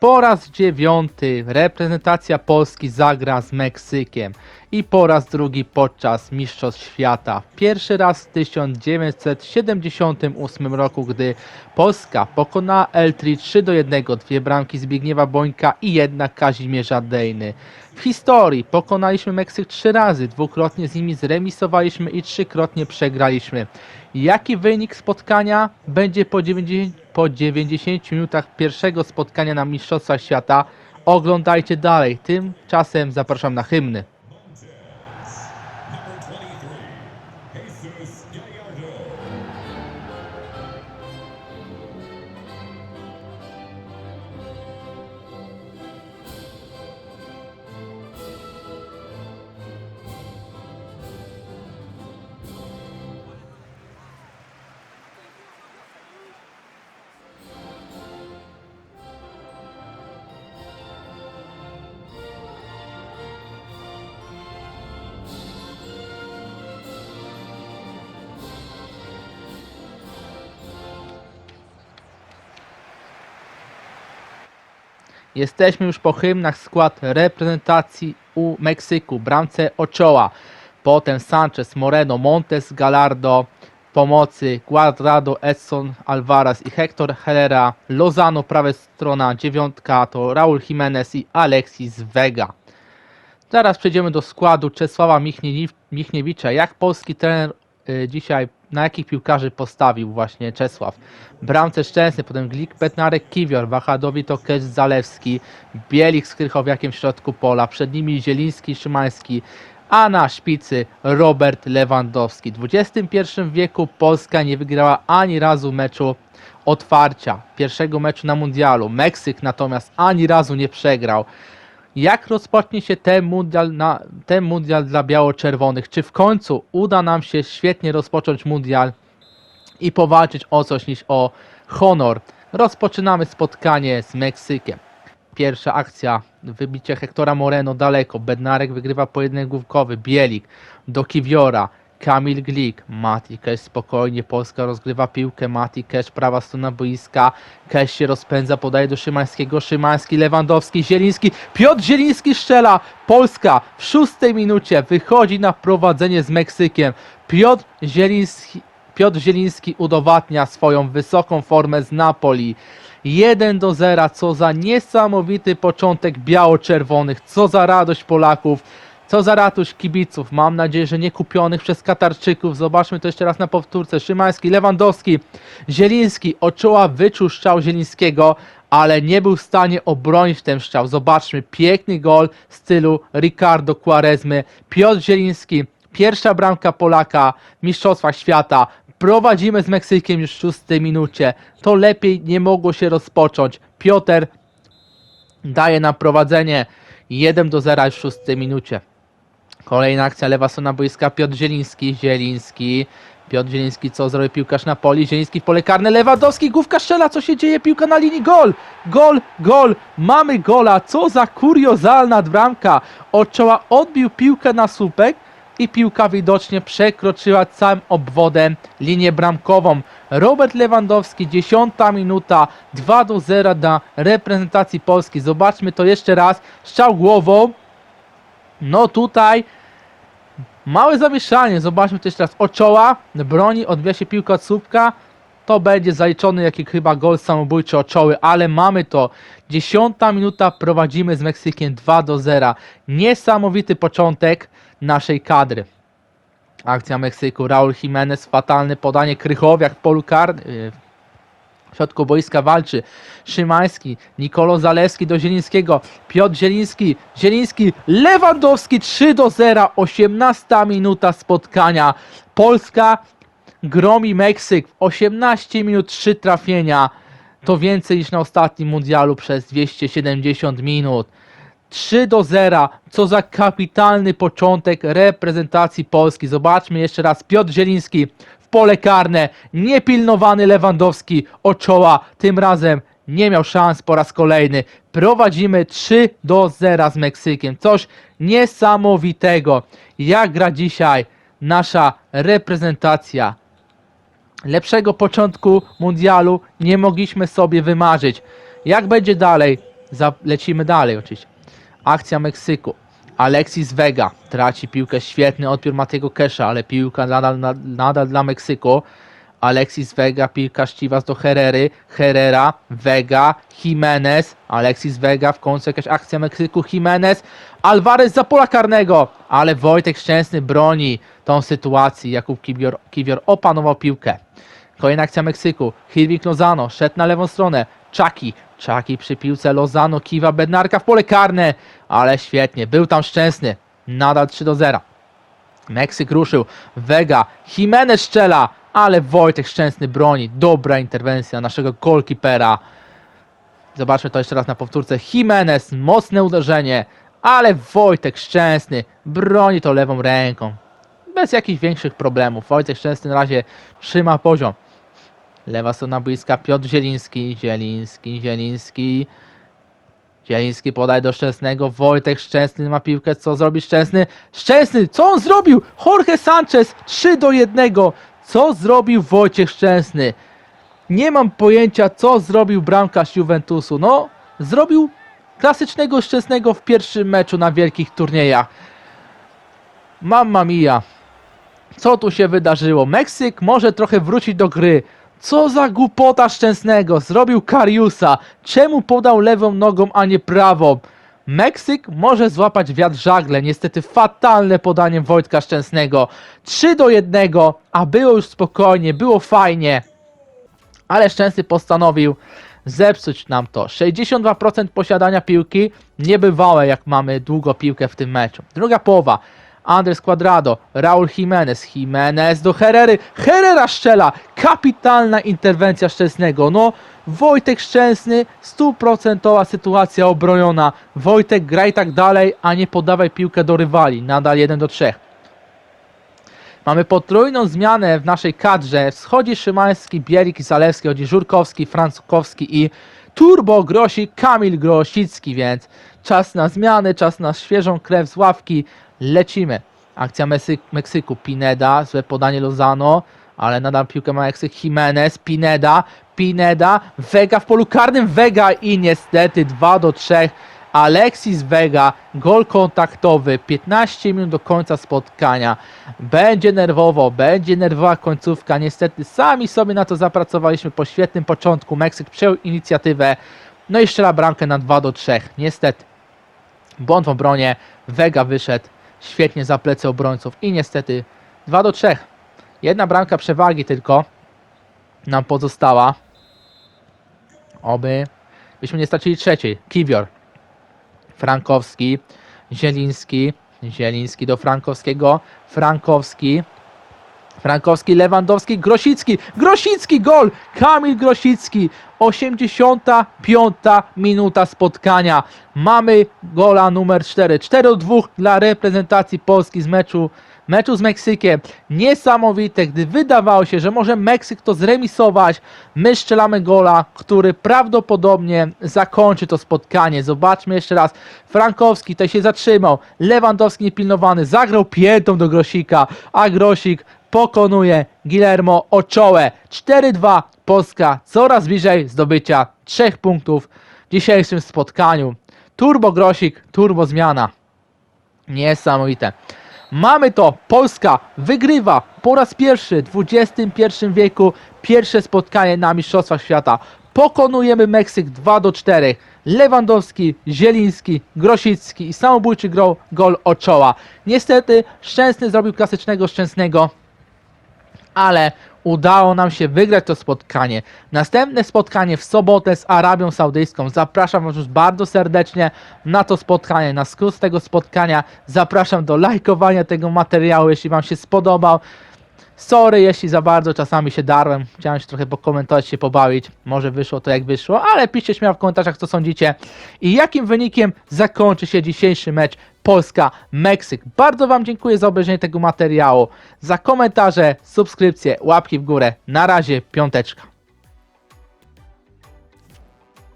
Po raz dziewiąty reprezentacja Polski zagra z Meksykiem i po raz drugi podczas Mistrzostw Świata. Pierwszy raz w 1978 roku, gdy Polska pokonała Eltri 3 do 1, dwie bramki Zbigniewa Bońka i jedna Kazimierza Dejny. W historii pokonaliśmy Meksyk trzy razy, dwukrotnie z nimi zremisowaliśmy i trzykrotnie przegraliśmy. Jaki wynik spotkania będzie po 90, po 90 minutach pierwszego spotkania na Mistrzostwach Świata? Oglądajcie dalej. Tymczasem zapraszam na hymny. 23, Jesus Gallardo. Jesteśmy już po hymnach skład reprezentacji u Meksyku. Bramce Ochoa, potem Sanchez, Moreno, Montes, Galardo, pomocy Guadrado, Edson Alvarez i Hector Herrera, Lozano, prawa strona, dziewiątka to Raul Jimenez i Alexis Vega. Zaraz przejdziemy do składu Czesława Michniewi- Michniewicza. Jak polski trener y, dzisiaj, na jakich piłkarzy postawił właśnie Czesław? Bramce Szczęsny, potem Glik, Petnarek, Kiwior, Wachadowi to Kecz Zalewski, Bielik z Krychowiakiem w środku pola, przed nimi Zieliński, Szymański, a na szpicy Robert Lewandowski. W XXI wieku Polska nie wygrała ani razu meczu otwarcia, pierwszego meczu na mundialu. Meksyk natomiast ani razu nie przegrał. Jak rozpocznie się ten mundial, na, ten mundial dla biało-czerwonych? Czy w końcu uda nam się świetnie rozpocząć mundial i powalczyć o coś niż o honor? Rozpoczynamy spotkanie z Meksykiem. Pierwsza akcja, wybicie Hectora Moreno daleko, Bednarek wygrywa pojedynek główkowy, Bielik do Kiwiora, Kamil Glik, Mati Kesz spokojnie, Polska rozgrywa piłkę, Mati Kesz, prawa strona boiska, Kesz się rozpędza, podaje do Szymańskiego, Szymański, Lewandowski, Zieliński, Piotr Zieliński strzela, Polska w szóstej minucie wychodzi na prowadzenie z Meksykiem, Piotr Zieliński, Piotr Zieliński udowadnia swoją wysoką formę z Napoli. 1 do 0, co za niesamowity początek biało-czerwonych, co za radość Polaków, co za radość kibiców. Mam nadzieję, że nie kupionych przez Katarczyków. Zobaczmy to jeszcze raz na powtórce. Szymański, Lewandowski, Zieliński. Oczoła wyczuł strzał Zielińskiego, ale nie był w stanie obronić ten strzał. Zobaczmy, piękny gol w stylu Ricardo Quaresmy. Piotr Zieliński, pierwsza bramka Polaka w Mistrzostwach Świata. Prowadzimy z Meksykiem już w szóstej minucie. To lepiej nie mogło się rozpocząć. Piotr daje nam prowadzenie 1 do 0 już w szóstej minucie. Kolejna akcja, lewa strona boiska, Piotr Zieliński, Zieliński, Piotr Zieliński, co zrobi piłkarz na poli, Zieliński w pole karne, Lewandowski, główka strzela, co się dzieje, piłka na linii, gol, gol, gol, mamy gola, co za kuriozalna bramka, Ochoa odbił piłkę na słupek i piłka widocznie przekroczyła całym obwodem linię bramkową. Robert Lewandowski, 10 minuta, 2 do 0 dla reprezentacji Polski. Zobaczmy to jeszcze raz. Strzał głową. No tutaj małe zamieszanie. Zobaczmy to jeszcze raz. Oczoła broni, odbija się piłka od słupka. To będzie zaliczony jaki chyba gol samobójczy oczoły, ale mamy to. 10 minuta prowadzimy z Meksykiem 2 do 0. Niesamowity początek naszej kadry. Akcja Meksyku, Raul Jimenez, fatalne podanie, Krychowiak w polu karnym. Środku boiska walczy Szymański, Nikolo Zalewski do Zielińskiego, Piotr Zieliński, Zieliński, Lewandowski 3 do 0, 18 minuta spotkania. Polska gromi Meksyk w 18 minut 3 trafienia. To więcej niż na ostatnim mundialu przez 270 minut. 3 do 0. Co za kapitalny początek reprezentacji Polski. Zobaczmy jeszcze raz. Piotr Zieliński w pole karne. Niepilnowany Lewandowski oczoła. Tym razem nie miał szans po raz kolejny. Prowadzimy 3 do 0 z Meksykiem. Coś niesamowitego. Jak gra dzisiaj nasza reprezentacja. Lepszego początku mundialu nie mogliśmy sobie wymarzyć. Jak będzie dalej? Lecimy dalej oczywiście. Akcja Meksyku. Alexis Vega traci piłkę, świetny odbiór Matego Kesha, ale piłka nadal, na- nadal dla Meksyku. Alexis Vega, piłka ściwa do Herrery, Herrera, Vega, Jimenez, Alexis Vega, w końcu jakaś akcja Meksyku, Jimenez, Alvarez za pola karnego, ale Wojtek Szczęsny broni tą sytuację, Jakub Kiwior, Kiwior opanował piłkę. Kolejna akcja Meksyku, Hirvik Lozano, szedł na lewą stronę, Czaki, Czaki przy piłce, Lozano, kiwa Bednarka w pole karne, ale świetnie, był tam Szczęsny, nadal 3 do 0. Meksyk ruszył, Vega, Jimenez strzela, ale Wojtek Szczęsny broni. Dobra interwencja naszego goalkeepera. Zobaczmy to jeszcze raz na powtórce. Jimenez, mocne uderzenie, ale Wojtek Szczęsny broni to lewą ręką. Bez jakichś większych problemów. Wojtek Szczęsny na razie trzyma poziom. Lewa strona boiska Piotr Zieliński, Zieliński, Zieliński. Zieliński podaje do Szczęsnego, Wojtek Szczęsny ma piłkę, co zrobi Szczęsny? Szczęsny, co on zrobił? Jorge Sanchez 3 do 1. Co zrobił Wojciech Szczęsny? Nie mam pojęcia, co zrobił bramkarz Juventusu. No, zrobił klasycznego Szczęsnego w pierwszym meczu na wielkich turniejach. Mamma mia. Co tu się wydarzyło? Meksyk może trochę wrócić do gry. Co za głupota Szczęsnego. Zrobił Kariusa. Czemu podał lewą nogą, a nie prawą? Meksyk może złapać wiatr żagle. Niestety fatalne podanie Wojtka Szczęsnego. 3 do 1, a było już spokojnie, było fajnie. Ale Szczęsny postanowił zepsuć nam to. 62% posiadania piłki, niebywałe jak mamy długo piłkę w tym meczu. Druga połowa. Andres Cuadrado, Raul Jimenez, Jimenez do Herrery, Herrera strzela, kapitalna interwencja Szczęsnego, no Wojtek Szczęsny, stuprocentowa sytuacja obroniona, Wojtek graj tak dalej, a nie podawaj piłkę do rywali, nadal 1 do 3. Mamy potrójną zmianę w naszej kadrze. Wschodzi Szymański, Bielik, Zalewski, chodzi Żurkowski, Frankowski i Turbo Grosik, Kamil Grosicki, więc czas na zmiany, czas na świeżą krew z ławki. Lecimy. Akcja Meksyku, Pineda, złe podanie Lozano, ale nadal piłkę ma Meksyk, Jimenez, Pineda, Pineda, Vega w polu karnym, Vega i niestety 2 do 3. Alexis Vega, gol kontaktowy, 15 minut do końca spotkania. Będzie nerwowo, będzie nerwowa końcówka. Niestety sami sobie na to zapracowaliśmy po świetnym początku. Meksyk przejął inicjatywę, no i strzela bramkę na 2 do 3. Niestety, błąd w obronie, Vega wyszedł świetnie za plecy obrońców i niestety 2 do 3. Jedna bramka przewagi tylko nam pozostała. Oby byśmy nie stracili trzeciej. Kiwior. Frankowski, Zieliński, Zieliński do Frankowskiego, Frankowski, Frankowski, Lewandowski, Grosicki, Grosicki gol, Kamil Grosicki, 85 minuta spotkania, mamy gola numer 4, 4 do 2 dla reprezentacji Polski z meczu meczu z Meksykiem. Niesamowite, gdy wydawało się, że może Meksyk to zremisować, my strzelamy gola, który prawdopodobnie zakończy to spotkanie. Zobaczmy jeszcze raz. Frankowski tutaj się zatrzymał, Lewandowski niepilnowany, zagrał piętą do Grosika, a Grosik pokonuje Guillermo Ochołę. 4-2 Polska coraz bliżej zdobycia trzech punktów w dzisiejszym spotkaniu. Turbo Grosik, turbo zmiana. Niesamowite. Mamy to. Polska wygrywa po raz pierwszy w XXI wieku pierwsze spotkanie na Mistrzostwach Świata. Pokonujemy Meksyk 2 do 4. Lewandowski, Zieliński, Grosicki i samobójczy gol, gol Ochoła. Niestety Szczęsny zrobił klasycznego Szczęsnego, ale udało nam się wygrać to spotkanie. Następne spotkanie w sobotę z Arabią Saudyjską. Zapraszam Was już bardzo serdecznie na to spotkanie, na skrót tego spotkania. Zapraszam do lajkowania tego materiału, jeśli Wam się spodobał. Sorry, jeśli za bardzo czasami się darłem. Chciałem się trochę pokomentować, się pobawić. Może wyszło to jak wyszło, ale piszcie śmiało w komentarzach, co sądzicie. I jakim wynikiem zakończy się dzisiejszy mecz Polska-Meksyk. Bardzo Wam dziękuję za obejrzenie tego materiału. Za komentarze, subskrypcje, łapki w górę. Na razie, piąteczka.